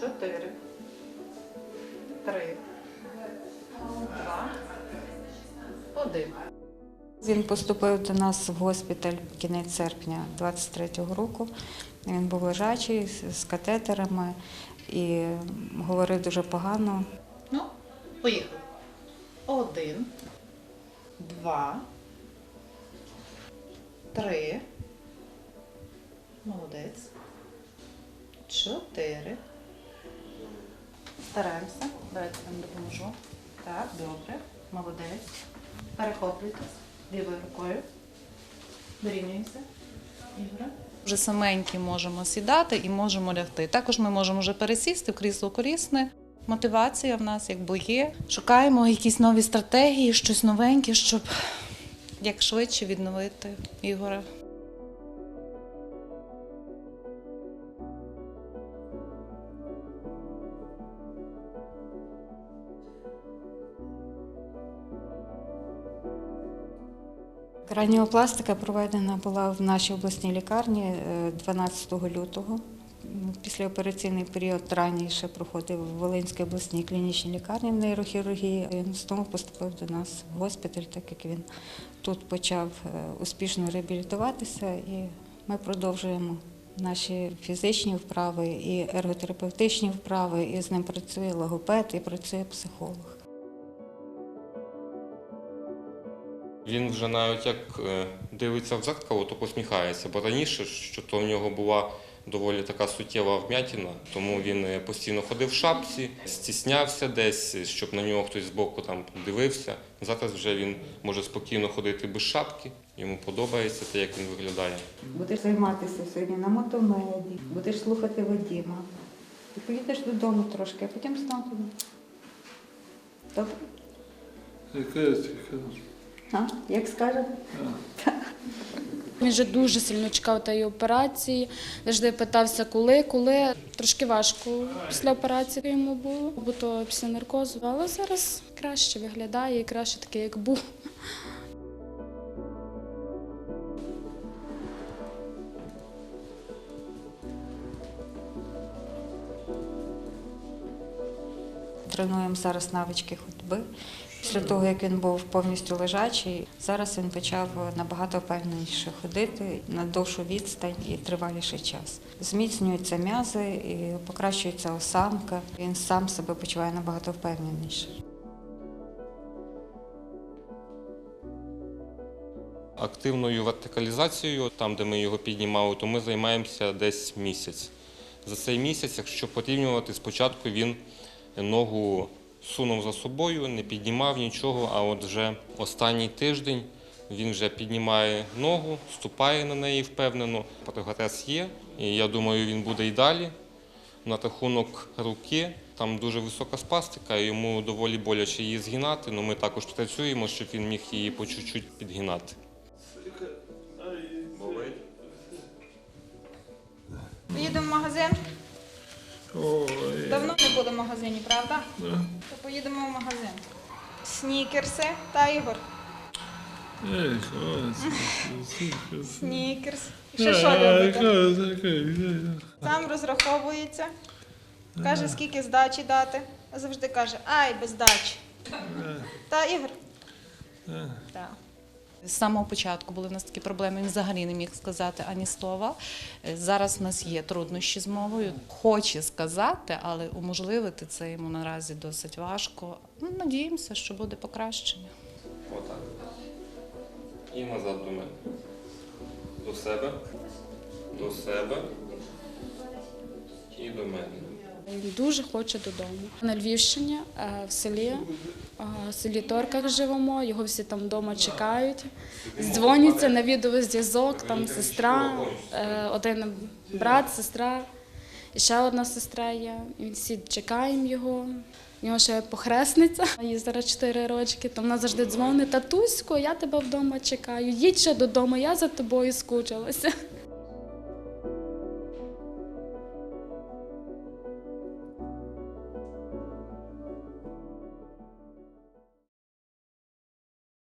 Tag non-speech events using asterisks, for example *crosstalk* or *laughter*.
чотири, три, два, один. Він поступив до нас в госпіталь в кінець серпня 23-го року. Він був лежачий з- з катетерами і говорив дуже погано. Ну, поїхали. Один, два, три. Молодець. Чотири. Стараємося. Давайте я вам допоможу. Так, добре. Молодець. Перехоплюйтесь лівою рукою. Дорівнюємося. Ігоре. Вже саменькі можемо сідати і можемо лягти. Також ми можемо вже пересісти в крісло корисне. Мотивація в нас якби є. Шукаємо якісь нові стратегії, щось новеньке, щоб як швидше відновити Ігора. Краніопластика проведена була в нашій обласній лікарні е, 12 лютого. М, Післяопераційний період раніше проходив в Волинській обласній клінічній лікарні в нейрохірургії. Він знову поступив до нас в госпіталь, так як він тут почав е, успішно реабілітуватися, і ми продовжуємо наші фізичні вправи і ерготерапевтичні вправи. І з ним працює логопед і працює психолог. Він вже навіть як е, дивиться в дзеркало, то посміхається. Бо раніше, що то в нього була доволі така суттєва вм'ятіна, тому він е, постійно ходив в шапці, стіснявся десь, щоб на нього хтось збоку там дивився. Зараз вже він може спокійно ходити без шапки. Йому подобається те, як він виглядає. Будеш займатися сьогодні на мотомеді, будеш слухати Вадіма. І поїдеш додому трошки, а потім знову туди. Добре? А? Як скаже? Він вже дуже сильно чекав тієї операції. Завжди питався, коли, коли. Трошки важко після операції йому було, бо то після наркозу. Але зараз краще виглядає і краще таке, як був. Тренуємо зараз навички ходьби. Після того, як він був повністю лежачий, зараз він почав набагато впевненіше ходити на довшу відстань і триваліший час. Зміцнюються м'язи і покращується осанка. Він сам себе почуває набагато впевненіше. Активною вертикалізацією, там, де ми його піднімали, то ми займаємося десь місяць. За цей місяць, якщо порівнювати, спочатку він ногу сунув за собою, не піднімав нічого, а от вже останній тиждень він вже піднімає ногу, ступає на неї впевнено. Прогрес є, і я думаю, він буде і далі. На рахунок руки там дуже висока спастика, йому доволі боляче її згинати. але ми також працюємо, щоб він міг її по чуть-чуть підгинати. Поїдемо в магазин. Давно в магазині, правда? да. То поїдемо в магазин. Снікерси та Ігор. *laughs* Снікерс. І ще що любите? Сам розраховується. Каже, скільки здачі дати. А завжди каже, ай, без здачі. Та Ігор? Так. З самого початку були в нас такі проблеми. Він взагалі не міг сказати ані слова. Е, Зараз в нас є труднощі з мовою. Хоче сказати, але уможливити це йому наразі досить важко. Ну, надіємося, що буде покращення. Отак. І назад до мене. До себе, до себе і до мене. Він дуже хоче додому. На Львівщині, е, в селі, е, в селі Торках живемо, його всі там вдома чекають. Дзвоняться на відеозв'язок, там сестра, е, один брат, сестра, ще одна сестра є. І всі чекаємо його. У нього ще похресниця, їй зараз 4 рочки, то вона завжди дзвонить, татусько, я тебе вдома чекаю. Їдь ще додому, я за тобою скучилася.